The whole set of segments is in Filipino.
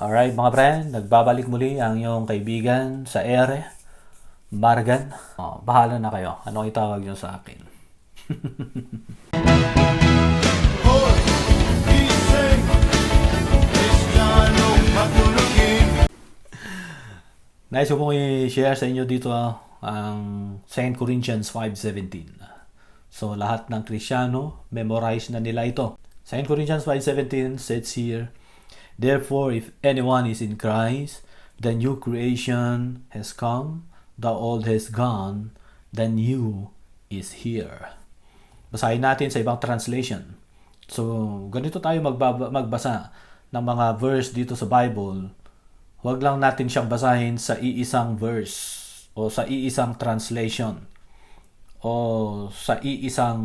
Alright mga friend, nagbabalik muli ang iyong kaibigan sa ere, Margan. Oh, bahala na kayo. Anong itawag niyo sa akin? Hoy, gising, pong i-share sa inyo dito ah, ang 2 Corinthians 5.17. So lahat ng Krisyano, memorize na nila ito. 2 Corinthians 5.17 says here, Therefore, if anyone is in Christ, the new creation has come, the old has gone, the new is here. Basahin natin sa ibang translation. So, ganito tayo magbaba, magbasa ng mga verse dito sa Bible. Huwag lang natin siyang basahin sa iisang verse o sa iisang translation o sa iisang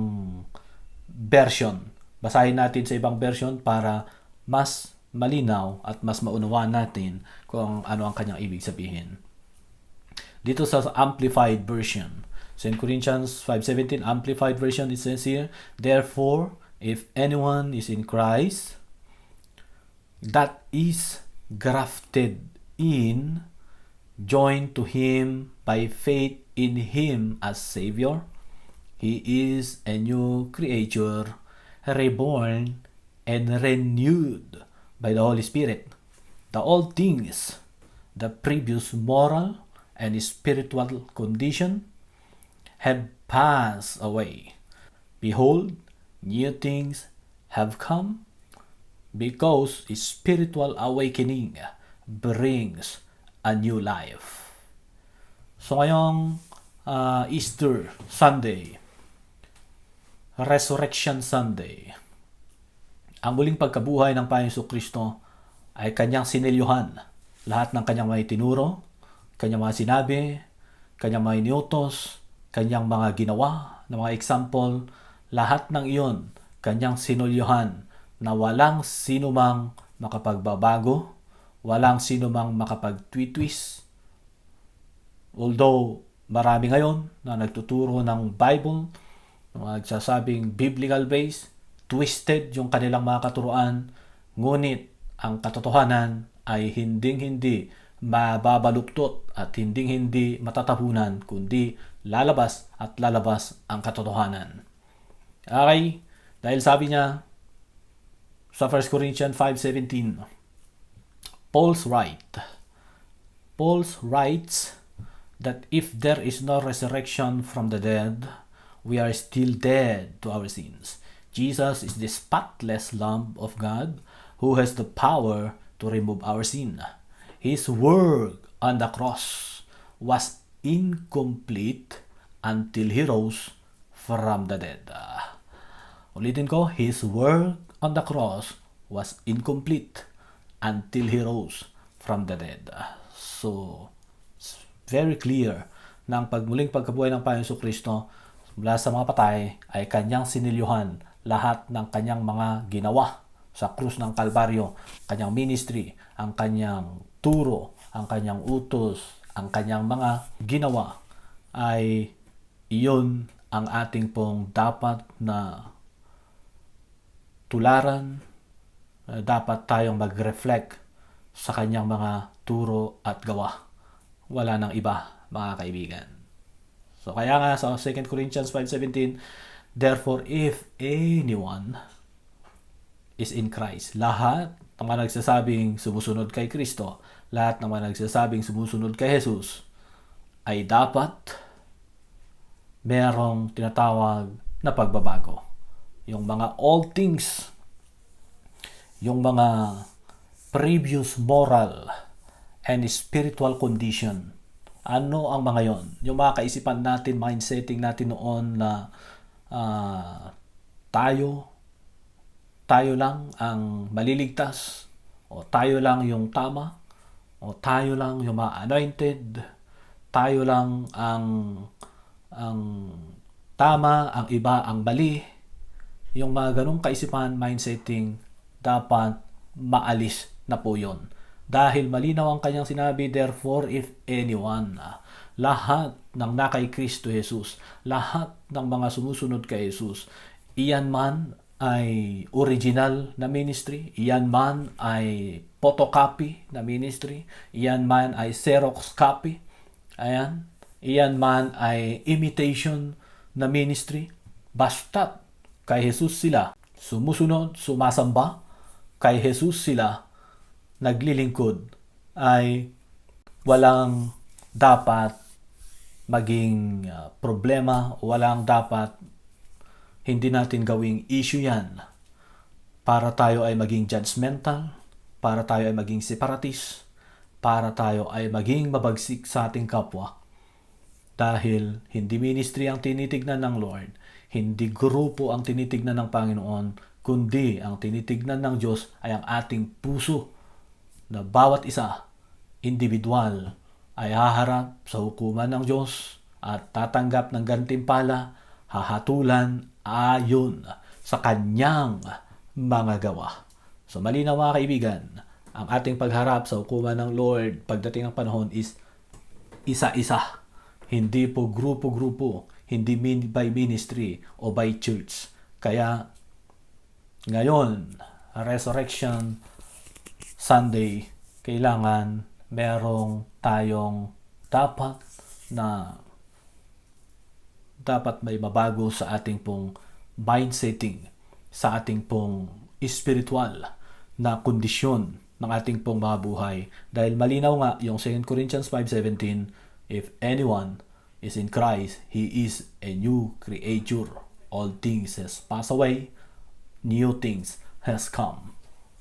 version. Basahin natin sa ibang version para mas malinaw at mas maunawaan natin kung ano ang kanyang ibig sabihin. Dito sa Amplified Version, 2 Corinthians 5.17 Amplified Version, it says here, Therefore, if anyone is in Christ, that is grafted in, joined to Him by faith in Him as Savior, He is a new creature, reborn and renewed by the Holy Spirit. The old things, the previous moral and spiritual condition, have passed away. Behold, new things have come because spiritual awakening brings a new life. So ngayong uh, Easter Sunday, Resurrection Sunday, ang muling pagkabuhay ng Panginoon Kristo ay kanyang sinilyuhan. Lahat ng kanyang mga itinuro, kanyang mga sinabi, kanyang mga iniutos, kanyang mga ginawa, na mga example, lahat ng iyon kanyang sinulyuhan na walang sino mang makapagbabago, walang sino mang makapag-twist. Although marami ngayon na nagtuturo ng Bible, nagsasabing biblical base, twisted yung kanilang mga katuruan, ngunit ang katotohanan ay hinding-hindi mababaluktot at hinding-hindi matatabunan, kundi lalabas at lalabas ang katotohanan. Okay? Dahil sabi niya sa 1 Corinthians 5.17, Paul's right. Paul's writes that if there is no resurrection from the dead, we are still dead to our sins. Jesus is the spotless Lamb of God who has the power to remove our sin. His work on the cross was incomplete until He rose from the dead. Ulitin ko, His work on the cross was incomplete until He rose from the dead. So, it's very clear na pagmuling pagkabuhay ng Panginoon Kristo mula sa mga patay ay kanyang sinilyuhan lahat ng kanyang mga ginawa sa krus ng Kalbaryo, kanyang ministry, ang kanyang turo, ang kanyang utos, ang kanyang mga ginawa ay iyon ang ating pong dapat na tularan, uh, dapat tayong mag-reflect sa kanyang mga turo at gawa. Wala nang iba, mga kaibigan. So kaya nga sa 2 Corinthians 5.17, Therefore, if anyone is in Christ, lahat ng mga nagsasabing sumusunod kay Kristo, lahat ng mga nagsasabing sumusunod kay Jesus, ay dapat merong tinatawag na pagbabago. Yung mga old things, yung mga previous moral and spiritual condition, ano ang mga yon? Yung mga kaisipan natin, mindsetting natin noon na uh, tayo, tayo lang ang maliligtas, o tayo lang yung tama, o tayo lang yung mga anointed, tayo lang ang ang tama, ang iba ang mali. Yung mga ganong kaisipan, mindsetting, dapat maalis na po yon. Dahil malinaw ang kanyang sinabi, therefore if anyone, lahat ng nakay Kristo Jesus, lahat ng mga sumusunod kay Jesus, iyan man ay original na ministry, iyan man ay photocopy na ministry. Iyan man ay Xerox copy. Ayan. Iyan man ay imitation na ministry. Basta't kay Jesus sila sumusunod, sumasamba, kay Jesus sila naglilingkod ay walang dapat maging uh, problema, walang dapat hindi natin gawing issue yan para tayo ay maging judgmental, para tayo ay maging separatist, para tayo ay maging mabagsik sa ating kapwa. Dahil hindi ministry ang tinitignan ng Lord, hindi grupo ang tinitignan ng Panginoon, kundi ang tinitignan ng Diyos ay ang ating puso na bawat isa, individual, ay haharap sa hukuman ng Diyos at tatanggap ng gantimpala, hahatulan ayon sa kanyang mga gawa. So malinaw mga kaibigan, ang ating pagharap sa hukuman ng Lord pagdating ng panahon is isa-isa. Hindi po grupo-grupo, hindi by ministry o by church. Kaya ngayon, Resurrection Sunday, kailangan merong tayong dapat na dapat may mabago sa ating pong mindsetting, sa ating pong spiritual na kondisyon ng ating pong mga buhay. Dahil malinaw nga yung 2 Corinthians 5.17, If anyone is in Christ, he is a new creature. All things has passed away, new things has come.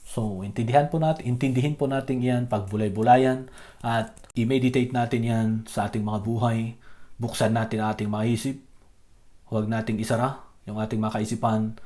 So, intindihan po natin, intindihin po natin yan pagbulay-bulayan at i-meditate natin yan sa ating mga buhay. Buksan natin ating mga isip. Huwag nating isara yung ating mga kaisipan.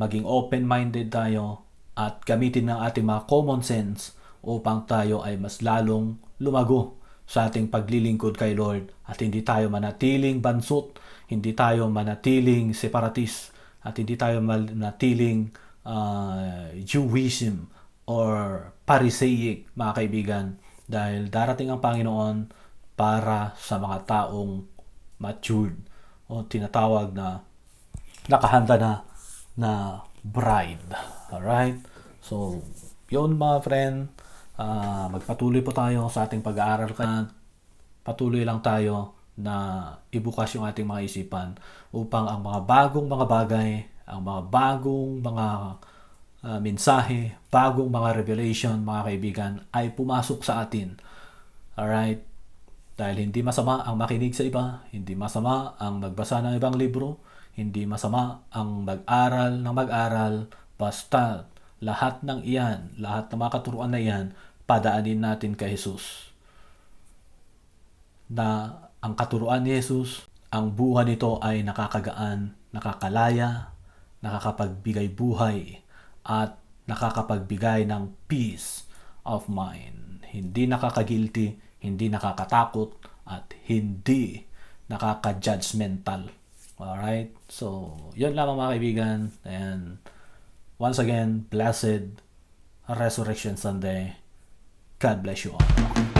Maging open-minded tayo at gamitin ng ating mga common sense upang tayo ay mas lalong lumago sa ating paglilingkod kay Lord at hindi tayo manatiling bansot, hindi tayo manatiling separatist at hindi tayo manatiling uh, Jewism or Pharisaic mga kaibigan dahil darating ang Panginoon para sa mga taong matured o tinatawag na nakahanda na na bride. Alright? So, yun mga friend, Ah, magpatuloy po tayo sa ating pag-aaral at patuloy lang tayo na ibukas yung ating mga isipan upang ang mga bagong mga bagay, ang mga bagong mga ah, mensahe, bagong mga revelation, mga kaibigan, ay pumasok sa atin. Alright? Dahil hindi masama ang makinig sa iba, hindi masama ang magbasa ng ibang libro, hindi masama ang mag-aral ng mag-aral, basta lahat ng iyan, lahat ng mga katuruan na iyan, padaanin natin kay Jesus. Na ang katuruan ni Jesus, ang buhay nito ay nakakagaan, nakakalaya, nakakapagbigay buhay, at nakakapagbigay ng peace of mind. Hindi nakakagilty, hindi nakakatakot, at hindi nakaka-judgmental. Alright? So, yun lamang mga kaibigan. And once again, blessed Resurrection Sunday. God bless you all.